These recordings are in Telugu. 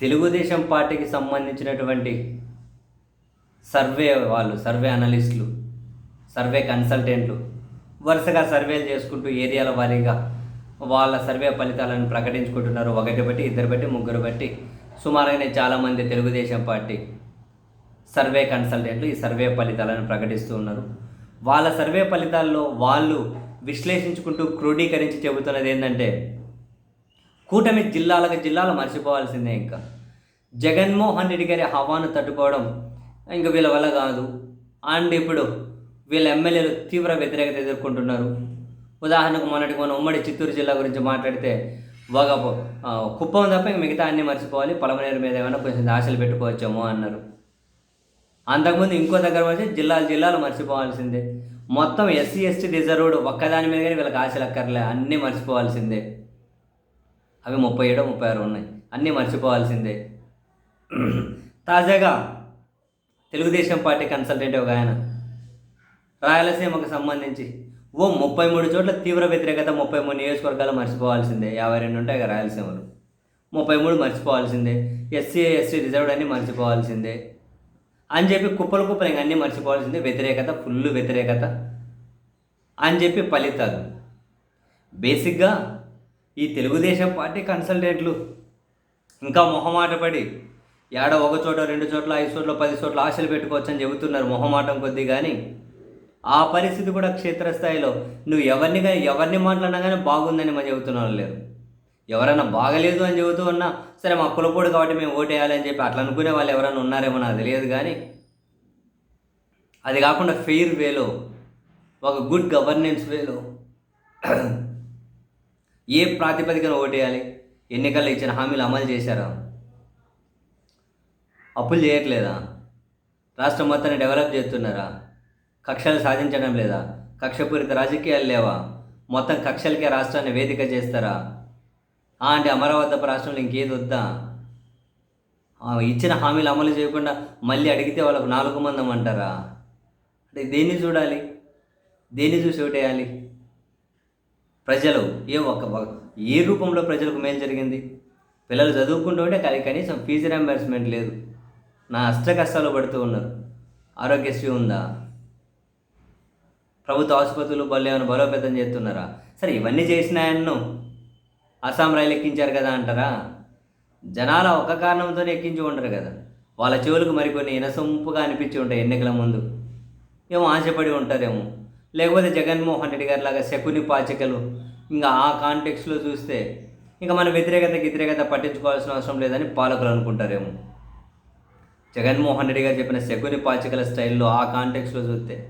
తెలుగుదేశం పార్టీకి సంబంధించినటువంటి సర్వే వాళ్ళు సర్వే అనలిస్టులు సర్వే కన్సల్టెంట్లు వరుసగా సర్వేలు చేసుకుంటూ ఏరియాల వారీగా వాళ్ళ సర్వే ఫలితాలను ప్రకటించుకుంటున్నారు. ఒకటి బట్టి ఇద్దరు బట్టి ముగ్గురు బట్టి సుమారుగానే చాలామంది తెలుగుదేశం పార్టీ సర్వే కన్సల్టెంట్లు ఈ సర్వే ఫలితాలను ప్రకటిస్తూ ఉన్నారు. వాళ్ళ సర్వే ఫలితాల్లో వాళ్ళు విశ్లేషించుకుంటూ క్రోడీకరించి చెబుతున్నది ఏంటంటే కూటమి జిల్లాలకు జిల్లాలు మర్చిపోవాల్సిందే ఇంకా. జగన్మోహన్ రెడ్డి గారి హవాను తట్టుకోవడం ఇంకా వీళ్ళ వల్ల కాదు. అండ్ ఇప్పుడు వీళ్ళ ఎమ్మెల్యేలు తీవ్ర వ్యతిరేకత ఎదుర్కొంటున్నారు. ఉదాహరణకు మొన్నటికి మన ఉమ్మడి చిత్తూరు జిల్లా గురించి మాట్లాడితే ఒక కుప్పం తప్ప ఇంక మిగతా అన్నీ మర్చిపోవాలి. పొలమనేరు మీద ఏమైనా కొంచెం ఆశలు పెట్టుకోవచ్చేమో అన్నారు. అంతకుముందు ఇంకో దగ్గర వచ్చి జిల్లాలు జిల్లాలు మర్చిపోవాల్సిందే. మొత్తం ఎస్సీ ఎస్టీ రిజర్వ్డ్ ఒక్కదాని మీద కానీ వీళ్ళకి ఆశలు అక్కర్లే. అన్నీ మర్చిపోవాల్సిందే. అవి ముప్పై ఏడో ముప్పై ఆరు ఉన్నాయి. అన్నీ మర్చిపోవాల్సిందే. తాజాగా తెలుగుదేశం పార్టీ కన్సల్టెంట్ ఒక ఆయన రాయలసీమకు సంబంధించి ఓ ముప్పై మూడు చోట్ల తీవ్ర వ్యతిరేకత ముప్పై మూడు నియోజకవర్గాలు మర్చిపోవాల్సిందే. యాభై రెండు ఉంటాయి కదా రాయలసీమలు. ముప్పై మూడు మర్చిపోవాల్సిందే. ఎస్సీ ఎస్టీ రిజర్వ్డ్ అన్నీ మర్చిపోవాల్సిందే. అని చెప్పి కుప్పలు కుప్పలు ఇంక అన్నీ మర్చిపోవాల్సిందే. వ్యతిరేకత ఫుల్ వ్యతిరేకత అని చెప్పి ఫలితాలు. బేసిక్గా ఈ తెలుగుదేశం పార్టీ కన్సల్టెంట్లు. ఇంకా మొహమాటపడి ఏడ ఒక చోట రెండు చోట్ల ఐదు చోట్ల పది చోట్ల ఆశలు పెట్టుకోవచ్చని చెబుతున్నారు మొహమాటం కొద్దీ కానీ ఆ పరిస్థితి కూడా క్షేత్రస్థాయిలో నువ్వు ఎవరిని కానీ ఎవరిని మాట్లాడినా కానీ బాగుందని మా చెబుతున్న వాళ్ళు లేరు. ఎవరైనా బాగలేదు అని చెబుతూ ఉన్నా సరే మా కులపోడు కాబట్టి మేము ఓటేయాలి అని చెప్పి అట్లా అనుకునే వాళ్ళు ఎవరైనా ఉన్నారేమో నాకు తెలియదు కానీ అది కాకుండా ఫెయిర్ వేలో ఒక గుడ్ గవర్నెన్స్ వేలో ఏ ప్రాతిపదికన ఓటేయాలి? ఎన్నికల్లో ఇచ్చిన హామీలు అమలు చేశారా? అప్పులు చేయట్లేదా? రాష్ట్రం మొత్తాన్ని డెవలప్ చేస్తున్నారా? కక్షలు సాధించడం లేదా? కక్షపూరిత రాజకీయాలు లేవా? మొత్తం కక్షలకే రాష్ట్రాన్ని వేదిక చేస్తారా? అంటే అమరావతి రాష్ట్రంలో ఇంకేది వద్దా? ఇచ్చిన హామీలు అమలు చేయకుండా మళ్ళీ అడిగితే వాళ్ళకు నాలుగు మందం అంటారా? అంటే దేన్ని చూడాలి? దేన్ని చూసి ఒకటేయాలి ప్రజలు ఏ ఒక్క ఏ రూపంలో ప్రజలకు మేలు జరిగింది? పిల్లలు చదువుకుంటూ ఉంటే కానీ కనీసం ఫీజు రియంబర్స్మెంట్ లేదు. నా అష్ట కష్టాలు పడుతూ ఉన్నారు. ఆరోగ్యశ్రీ ఉందా? ప్రభుత్వ ఆసుపత్రులు బళ్ళు ఏమైనా బలోపేతం చేస్తున్నారా? సరే ఇవన్నీ చేసినాయన్ను అస్సాం రైలు ఎక్కించారు కదా అంటారా? జనాల ఒక కారణంతోనే ఎక్కించి ఉండరు కదా. వాళ్ళ చెవులకు మరికొన్ని ఇనసొంపుగా అనిపించి ఉంటాయి ఎన్నికల ముందు. ఏమో ఆశపడి ఉంటారేమో. లేకపోతే జగన్మోహన్ రెడ్డి గారి లాగా శకుని పాచికలు ఇంకా ఆ కాంటెక్స్లో చూస్తే ఇంకా మన వ్యతిరేకత వ్యతిరేకత పట్టించుకోవాల్సిన అవసరం లేదని పాలకులు అనుకుంటారేమో. జగన్మోహన్ రెడ్డి గారు చెప్పిన శకుని పాచికల స్టైల్లో ఆ కాంటెక్స్లో చూస్తే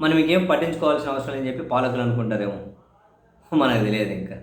మనం ఇంకేం పట్టించుకోవాల్సిన అవసరం లేదని చెప్పి పాలకులు అనుకుంటారేమో. మనకు తెలియదు ఇంకా.